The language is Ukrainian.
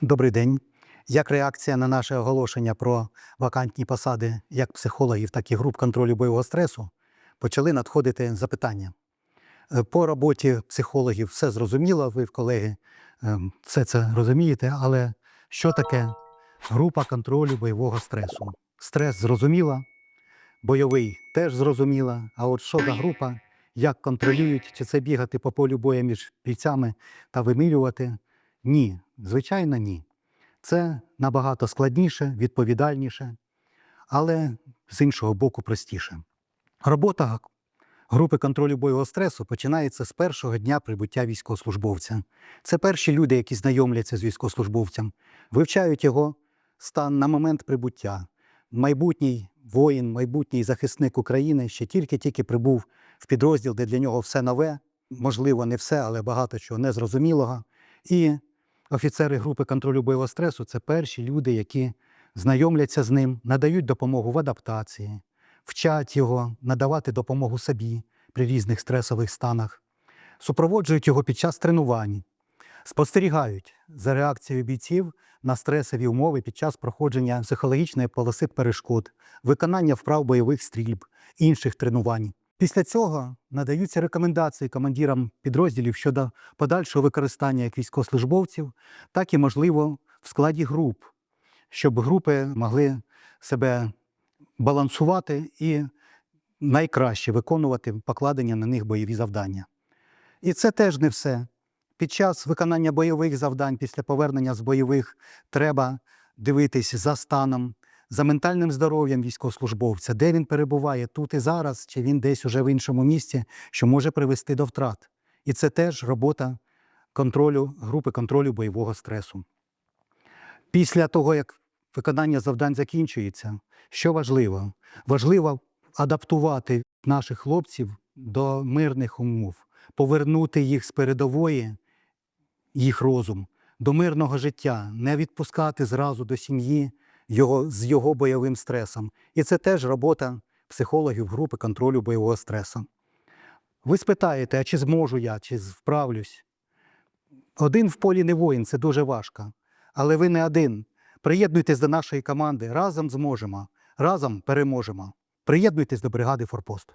Добрий день. Як реакція на наше оголошення про вакантні посади як психологів, так і груп контролю бойового стресу, почали надходити запитання. Е, По роботі психологів все зрозуміло, ви, колеги, ем, все це розумієте, але що таке група контролю бойового стресу? Стрес зрозуміла, бойовий теж зрозуміла. А от що за група, як контролюють, чи це бігати по полю бою між бійцями та вимілювати? Ні, звичайно, ні. Це набагато складніше, відповідальніше, але з іншого боку простіше. Робота групи контролю бойового стресу починається з першого дня прибуття військовослужбовця. Це перші люди, які знайомляться з військовослужбовцем, вивчають його стан на момент прибуття. Майбутній воїн, майбутній захисник України ще тільки-тільки прибув в підрозділ, де для нього все нове, можливо, не все, але багато чого незрозумілого. І офіцери групи контролю бойового стресу це перші люди, які знайомляться з ним, надають допомогу в адаптації, вчать його надавати допомогу собі при різних стресових станах, супроводжують його під час тренувань, спостерігають за реакцією бійців на стресові умови під час проходження психологічної полоси перешкод, виконання вправ бойових стрільб, інших тренувань. Після цього надаються рекомендації командирам підрозділів щодо подальшого використання як військовослужбовців, так і, можливо, в складі груп, щоб групи могли себе балансувати і найкраще виконувати покладені на них бойові завдання. І це теж не все. Під час виконання бойових завдань після повернення з бойових треба дивитись за станом, за ментальним здоров'ям військовослужбовця, де він перебуває тут і зараз, чи він десь уже в іншому місці, що може привести до втрат. І це теж робота контролю, групи контролю бойового стресу. Після того, як виконання завдань закінчується, що важливо? Важливо адаптувати наших хлопців до мирних умов, повернути їх з передової, їх розум, до мирного життя, не відпускати зразу до сім'ї його, з його бойовим стресом. І це теж робота психологів групи контролю бойового стресу. Ви спитаєте, а чи зможу я, чи вправлюсь? Один в полі не воїн, це дуже важко. Але ви не один. Приєднуйтесь до нашої команди. Разом зможемо, разом переможемо. Приєднуйтесь до бригади Форпост.